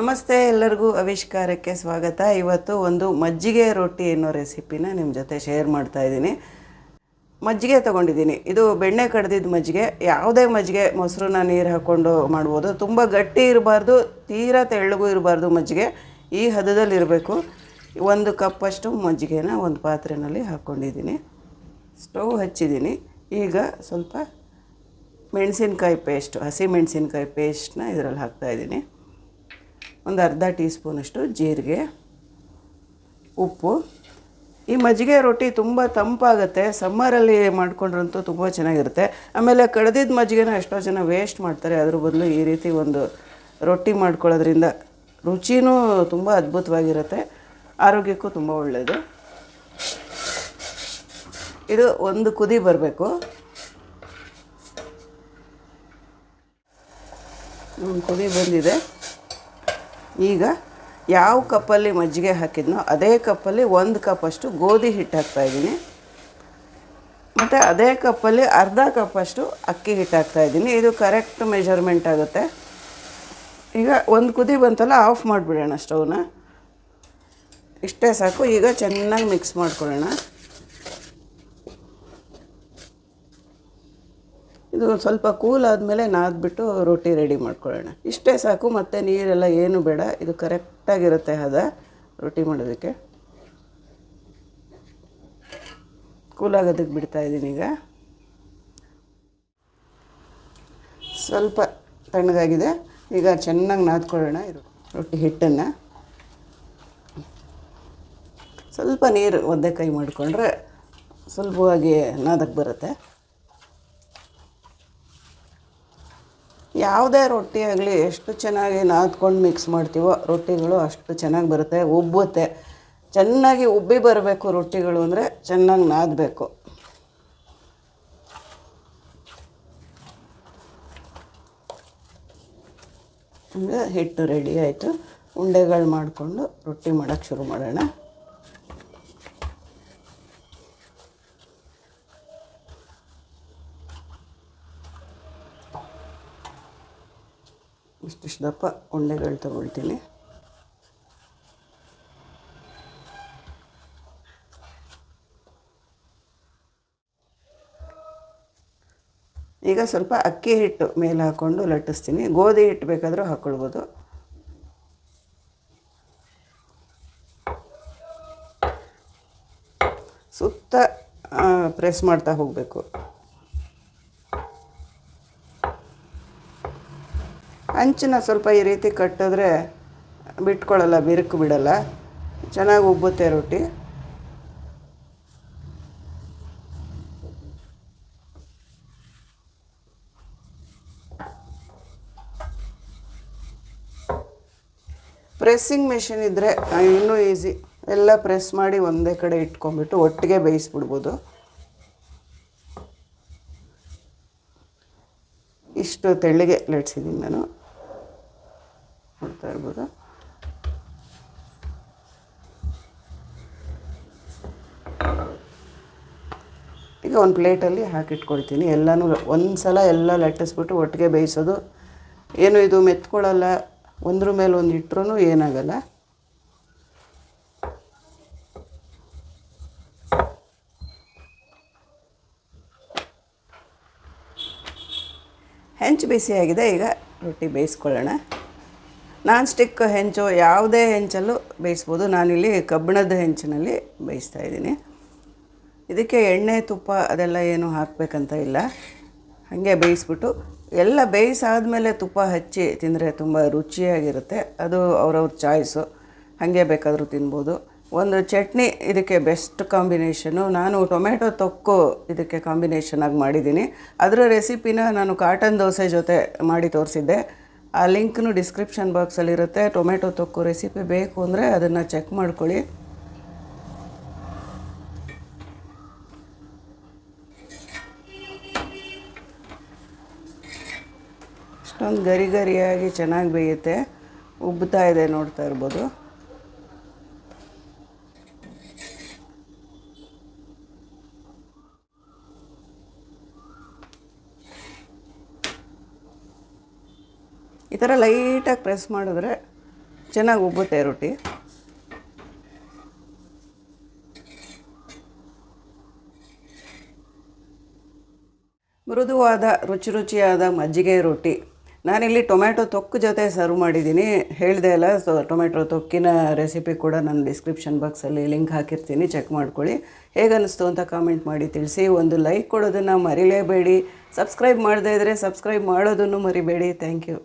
ನಮಸ್ತೆ ಎಲ್ಲರಿಗೂ ಆವಿಷ್ಕಾರಕ್ಕೆ ಸ್ವಾಗತ. ಇವತ್ತು ಒಂದು ಮಜ್ಜಿಗೆ ರೊಟ್ಟಿ ಅನ್ನೋ ರೆಸಿಪಿನ ನಿಮ್ಮ ಜೊತೆ ಶೇರ್ ಮಾಡ್ತಾ ಇದ್ದೀನಿ. ಮಜ್ಜಿಗೆ ತೊಗೊಂಡಿದ್ದೀನಿ. ಇದು ಬೆಣ್ಣೆ ಕಡ್ದಿದ್ದ ಮಜ್ಜಿಗೆ. ಯಾವುದೇ ಮಜ್ಜಿಗೆ ಮೊಸರನ್ನ ನೀರು ಹಾಕ್ಕೊಂಡು ಮಾಡ್ಬೋದು. ತುಂಬ ಗಟ್ಟಿ ಇರಬಾರ್ದು, ತೀರಾ ತೆಳ್ಳಗೂ ಇರಬಾರ್ದು ಮಜ್ಜಿಗೆ. ಈ ಹದದಲ್ಲಿ ಇರಬೇಕು. ಒಂದು ಕಪ್ಪಷ್ಟು ಮಜ್ಜಿಗೆನ ಒಂದು ಪಾತ್ರೆಯಲ್ಲಿ ಹಾಕ್ಕೊಂಡಿದ್ದೀನಿ ಸ್ಟವ್ ಹಚ್ಚಿದ್ದೀನಿ. ಈಗ ಸ್ವಲ್ಪ ಮೆಣಸಿನ್ಕಾಯಿ ಪೇಸ್ಟ್ ಹಸಿ ಮೆಣಸಿನ್ಕಾಯಿ ಪೇಸ್ಟ್ನ ಇದರಲ್ಲಿ ಹಾಕ್ತಾಯಿದ್ದೀನಿ ಒಂದು ಅರ್ಧ ಟೀ ಸ್ಪೂನಷ್ಟು ಜೀರಿಗೆ, ಉಪ್ಪು. ಈ ಮಜ್ಜಿಗೆ ರೊಟ್ಟಿ ತುಂಬ ತಂಪಾಗುತ್ತೆ. ಸಮ್ಮರಲ್ಲಿ ಮಾಡ್ಕೊಂಡ್ರಂತೂ ತುಂಬ ಚೆನ್ನಾಗಿರುತ್ತೆ. ಆಮೇಲೆ ಕಡ್ದಿದ್ದ ಮಜ್ಜಿಗೆನ ಎಷ್ಟೋ ಜನ ವೇಸ್ಟ್ ಮಾಡ್ತಾರೆ. ಅದ್ರ ಬದಲು ಈ ರೀತಿ ಒಂದು ರೊಟ್ಟಿ ಮಾಡ್ಕೊಳ್ಳೋದ್ರಿಂದ ರುಚಿನೂ ತುಂಬ ಅದ್ಭುತವಾಗಿರುತ್ತೆ. ಆರೋಗ್ಯಕ್ಕೂ ತುಂಬ ಒಳ್ಳೆಯದು ಇದು ಒಂದು ಕುದಿ ಬರಬೇಕು. ಒಂದು ಕುದಿ ಬಂದಿದೆ. ಈಗ ಯಾವ ಕಪ್ಪಲ್ಲಿ ಮಜ್ಜಿಗೆ ಹಾಕಿದ್ನೋ ಅದೇ ಕಪ್ಪಲ್ಲಿ ಒಂದು ಕಪ್ಪಷ್ಟು ಗೋಧಿ ಹಿಟ್ಟು ಹಾಕ್ತಾಯಿದ್ದೀನಿ ಮತ್ತು ಅದೇ ಕಪ್ಪಲ್ಲಿ ಅರ್ಧ ಕಪ್ಪಷ್ಟು ಅಕ್ಕಿ ಹಿಟ್ಟು ಹಾಕ್ತಾಯಿದ್ದೀನಿ ಇದು ಕರೆಕ್ಟ್ ಮೆಜರ್ಮೆಂಟ್ ಆಗುತ್ತೆ. ಈಗ ಒಂದು ಕುದಿ ಬಂತಲ್ಲ ಆಫ್ ಮಾಡಿಬಿಡೋಣ ಸ್ಟವ್ನ ಇಷ್ಟೇ ಸಾಕು. ಈಗ ಚೆನ್ನಾಗಿ ಮಿಕ್ಸ್ ಮಾಡ್ಕೊಳ್ಳೋಣ. ಇದು ಸ್ವಲ್ಪ ಕೂಲ್ ಆದಮೇಲೆ ನಾದ್ಬಿಟ್ಟು ರೊಟ್ಟಿ ರೆಡಿ ಮಾಡ್ಕೊಳ್ಳೋಣ. ಇಷ್ಟೇ ಸಾಕು, ಮತ್ತು ನೀರೆಲ್ಲ ಏನು ಬೇಡ, ಇದು ಕರೆಕ್ಟಾಗಿರುತ್ತೆ ಹದ, ರೊಟ್ಟಿ ಮಾಡೋದಕ್ಕೆ. ಕೂಲಾಗೋದಕ್ಕೆ ಬಿಡ್ತಾ ಇದ್ದೀನಿ ಈಗ. ಸ್ವಲ್ಪ ತಣ್ಣಗಾಗಿದೆ, ಈಗ ಚೆನ್ನಾಗಿ ನಾದ್ಕೊಳ್ಳೋಣ ರೊಟ್ಟಿ ಹಿಟ್ಟನ್ನು. ಸ್ವಲ್ಪ ನೀರು ಒದ್ದೆ ಕೈ ಮಾಡಿಕೊಂಡ್ರೆ ಸುಲಭವಾಗಿ ನಾದಕ್ಕೆ ಬರುತ್ತೆ. ಯಾವುದೇ ರೊಟ್ಟಿ ಆಗಲಿ ಎಷ್ಟು ಚೆನ್ನಾಗಿ ನಾದ್ಕೊಂಡು ಮಿಕ್ಸ್ ಮಾಡ್ತೀವೋ ರೊಟ್ಟಿಗಳು ಅಷ್ಟು ಚೆನ್ನಾಗಿ ಬರುತ್ತೆ, ಉಬ್ಬುತ್ತೆ. ಚೆನ್ನಾಗಿ ಉಬ್ಬಿ ಬರಬೇಕು ರೊಟ್ಟಿಗಳು ಅಂದರೆ ಚೆನ್ನಾಗಿ ನಾದಬೇಕು. ಹಿಟ್ಟು ರೆಡಿ ಆಯಿತು. ಉಂಡೆಗಳು ಮಾಡಿಕೊಂಡು ರೊಟ್ಟಿ ಮಾಡೋಕ್ಕೆ ಶುರು ಮಾಡೋಣ. ಇಷ್ಟಿಷ್ಟು ದಪ್ಪ ಉಂಡೆಗಳು ತಗೊಳ್ತೀನಿ. ಈಗ ಸ್ವಲ್ಪ ಅಕ್ಕಿ ಹಿಟ್ಟು ಮೇಲೆ ಹಾಕ್ಕೊಂಡು ಲಟ್ಟಿಸ್ತೀನಿ. ಗೋಧಿ ಹಿಟ್ಟು ಬೇಕಾದರೂ ಹಾಕ್ಕೊಳ್ಬೋದು ಸುತ್ತ ಪ್ರೆಸ್ ಮಾಡ್ತಾ ಹೋಗಬೇಕು. ಹಂಚನ್ನ ಸ್ವಲ್ಪ ಈ ರೀತಿ ಕಟ್ಟಿದ್ರೆ ಬಿಟ್ಕೊಳ್ಳಲ್ಲ, ಬಿರುಕು ಬಿಡಲ್ಲ. ಚೆನ್ನಾಗಿ ಉಬ್ಬುತ್ತೆ ರೊಟ್ಟಿ. ಪ್ರೆಸ್ಸಿಂಗ್ ಮೆಷಿನ್ ಇದ್ದರೆ ಇನ್ನೂ ಈಸಿ. ಎಲ್ಲ ಪ್ರೆಸ್ ಮಾಡಿ ಒಂದೇ ಕಡೆ ಇಟ್ಕೊಂಡ್ಬಿಟ್ಟು ಒಟ್ಟಿಗೆ ಬೇಯಿಸ್ಬಿಡ್ಬೋದು. ಇಷ್ಟು ತೆಳ್ಳಗೆ ಲಟ್ಸಿದ್ದೀನಿ ನಾನು. ನೋಡ್ತಾ ಇರ್ಬೋದು. ಈಗ ಒಂದು ಪ್ಲೇಟಲ್ಲಿ ಹಾಕಿಟ್ಕೊಳ್ತೀನಿ. ಎಲ್ಲನೂ ಒಂದು ಸಲ ಎಲ್ಲ ಲಟ್ಟಿಸ್ಬಿಟ್ಟು ಒಟ್ಟಿಗೆ ಬೇಯಿಸೋದು. ಏನು ಇದು ಮೆತ್ಕೊಳ್ಳಲ್ಲ. ಒಂದ್ರ ಮೇಲೆ ಒಂದು ಇಟ್ಟರೂ ಏನಾಗಲ್ಲ. ಹೆಂಚು ಬಿಸಿಯಾಗಿದೆ ಈಗ ರೊಟ್ಟಿ ಬೇಯಿಸ್ಕೊಳ್ಳೋಣ. ನಾನ್ ಸ್ಟಿಕ್ ಹೆಂಚು ಯಾವುದೇ ಹೆಂಚಲ್ಲೂ ಬೇಯಿಸ್ಬೋದು. ನಾನಿಲ್ಲಿ ಕಬ್ಬಿಣದ ಹೆಂಚಿನಲ್ಲಿ ಬೇಯಿಸ್ತಾ ಇದ್ದೀನಿ. ಇದಕ್ಕೆ ಎಣ್ಣೆ, ತುಪ್ಪ ಅದೆಲ್ಲ ಏನು ಹಾಕಬೇಕಂತ ಇಲ್ಲ. ಹಾಗೆ ಬೇಯಿಸ್ಬಿಟ್ಟು ಎಲ್ಲ ಬೇಯಿಸಾದ್ಮೇಲೆ ತುಪ್ಪ ಹಚ್ಚಿ ತಿಂದರೆ ತುಂಬ ರುಚಿಯಾಗಿರುತ್ತೆ. ಅದು ಅವ್ರವ್ರ ಚಾಯ್ಸು. ಹಾಗೆ ಬೇಕಾದರೂ ತಿನ್ಬೋದು. ಒಂದು ಚಟ್ನಿ ಇದಕ್ಕೆ ಬೆಸ್ಟ್ ಕಾಂಬಿನೇಷನು. ನಾನು ಟೊಮೆಟೊ ತೊಕ್ಕು ಇದಕ್ಕೆ ಕಾಂಬಿನೇಷನಾಗಿ ಮಾಡಿದ್ದೀನಿ. ಅದರ ರೆಸಿಪಿನ ನಾನು ಕಾಟನ್ ದೋಸೆ ಜೊತೆ ಮಾಡಿ ತೋರಿಸಿದ್ದೆ. ಆ ಲಿಂಕ್ನು ಡಿಸ್ಕ್ರಿಪ್ಷನ್ ಬಾಕ್ಸಲ್ಲಿರುತ್ತೆ ಟೊಮೆಟೊ ತೊಕ್ಕು ರೆಸಿಪಿ ಬೇಕು ಅಂದರೆ ಅದನ್ನು ಚೆಕ್ ಮಾಡ್ಕೊಳ್ಳಿ. ಇಷ್ಟೊಂದು ಗರಿ ಗರಿಯಾಗಿ ಚೆನ್ನಾಗಿ ಬೇಯುತ್ತೆ. ಉಬ್ಬುತ್ತಾ ಇದೆ ನೋಡ್ತಾ ಇರ್ಬೋದು. ಈ ಥರ ಲೈಟಾಗಿ ಪ್ರೆಸ್ ಮಾಡಿದ್ರೆ ಚೆನ್ನಾಗಿ ಉಬ್ಬುತ್ತೆ ರೊಟ್ಟಿ. ಮೃದುವಾದ, ರುಚಿ ರುಚಿಯಾದ ಮಜ್ಜಿಗೆ ರೊಟ್ಟಿ. ನಾನಿಲ್ಲಿ ಟೊಮ್ಯಾಟೊ ತೊಕ್ಕು ಜೊತೆ ಸರ್ವ್ ಮಾಡಿದ್ದೀನಿ. ಹೇಳಿದೆ ಅಲ್ಲ, ಸೊ ಟೊಮ್ಯಾಟೊ ತೊಕ್ಕಿನ ರೆಸಿಪಿ ಕೂಡ ನಾನು ಡಿಸ್ಕ್ರಿಪ್ಷನ್ ಬಾಕ್ಸಲ್ಲಿ ಲಿಂಕ್ ಹಾಕಿರ್ತೀನಿ, ಚೆಕ್ ಮಾಡ್ಕೊಳ್ಳಿ. ಹೇಗನ್ನಿಸ್ತು ಅಂತ ಕಾಮೆಂಟ್ ಮಾಡಿ ತಿಳಿಸಿ. ಒಂದು ಲೈಕ್ ಕೊಡೋದನ್ನು ಮರಿಲೇಬೇಡಿ. ಸಬ್ಸ್ಕ್ರೈಬ್ ಮಾಡದೇ ಇದ್ದರೆ ಸಬ್ಸ್ಕ್ರೈಬ್ ಮಾಡೋದನ್ನು ಮರಿಬೇಡಿ. Thank you.